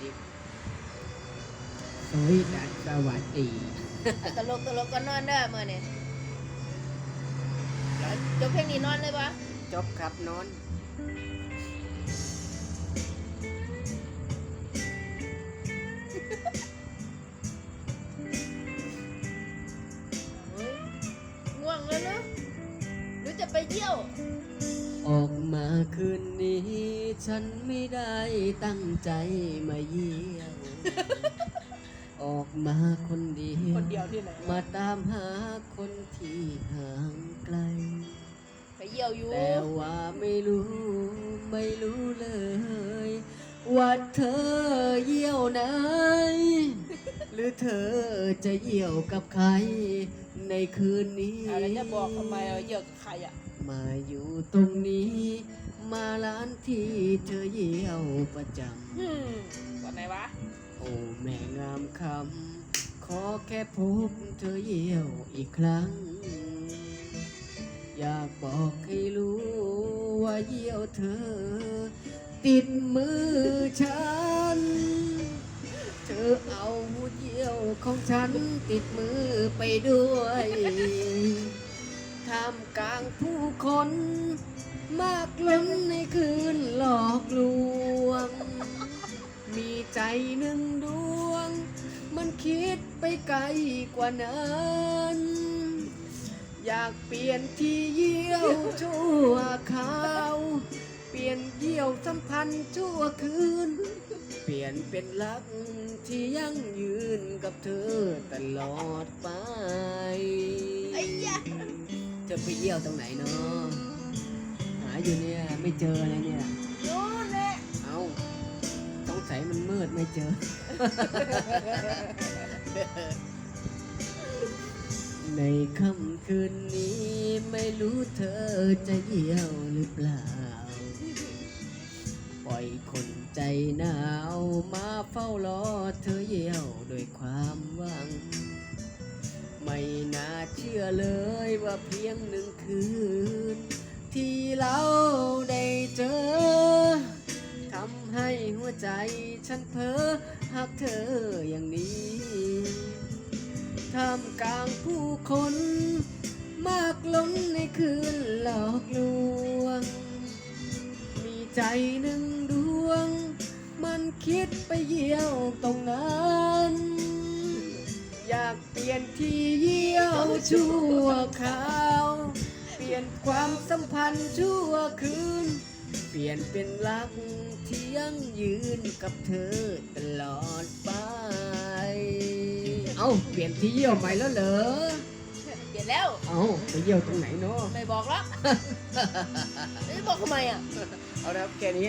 ดิสวยดัสวัสดีตลกตลกก็นอนเด้อมื่อนี่จบเพลงนี้นอนเลยปะจบครับนอนง่วงแล้วเนอะหรือจะไปเที่ยว ออกมาคืนนี้ ฉันไม่ได้ตั้งใจมาเยี่ยม ออกมาคนเดียวคนเดียวที่ไหนมาตามหาคนที่ห่างไกล ไปเยี่ยวอยู่แต่ว่าไม่รู้ไม่รู้เลย ว่าเธอเยี่ยวไหน หรือเธอจะเยี่ยวกับใครในคืนนี้ อะไรจะบอกทำไมเอาเยี่ยวกับใครอะ มาอยู่ตรงนี้ มาร้านที่เธอเยี่ยวประจอืมวันไหนวะำโอ้แม่งามคำ ขอแค่พบเธอเยี่ยวอีกครั้ง อยากบอกให้รู้ว่าเยี่ยวเธอ ติดมือฉัน เธอเอาเยี่ยวของฉันติดมือไปด้วย ท่ามกลางผู้คน มากล้นในคืนหลอกลวง มีใจหนึ่งดวง มันคิดไปไกลกว่านั้น อยากเปลี่ยนที่เยี่ยวชั่วคราว เปลี่ยนเยี่ยวสัมพันธ์ชั่วคืน เปลี่ยนเป็นรักที่ยั่งยืนกับเธอตลอดไปไอ้ย จะไปเยี่ยวตรงไหนเนาะหาอยู่เนี่ยไม่เจอเลยเนี่ย นู่นแหละเอาสงสัยมันมืดไม่เจอ ในค่ำคืนนี้ไม่รู้เธอจะเยี่ยวหรือเปล่า ปล่อยคนใจหนาวมาเฝ้ารอเธอเยี่ยวด้วยความหวัง ไม่น่าเชื่อเลยว่าเพียงหนึ่งคืน ที่เราได้เจอทำให้หัวใจฉันเพ้อหักเธออย่างนี้ท่ามกลางผู้คนมากล้นในคืนหลอกลวง มีใจหนึ่งดวง มันคิดไปเยี่ยวตรงนั้น อยากเปลี่ยนที่เยี่ยวชั่วคราว เปลี่ยนความสัมพันธ์ชั่วคืน เปลี่ยนเป็นรักที่ยั่งยืนกับเธอตลอดไป เอาเปลี่ยนที่เยี่ยวใหม่แล้วเหรอ เปลี่ยนแล้ว เอาไปเยี่ยวตรงไหนเนาะ ไม่บอกแล้ว ไม่บอกทำไมอะ เอาแล้วแค่นี้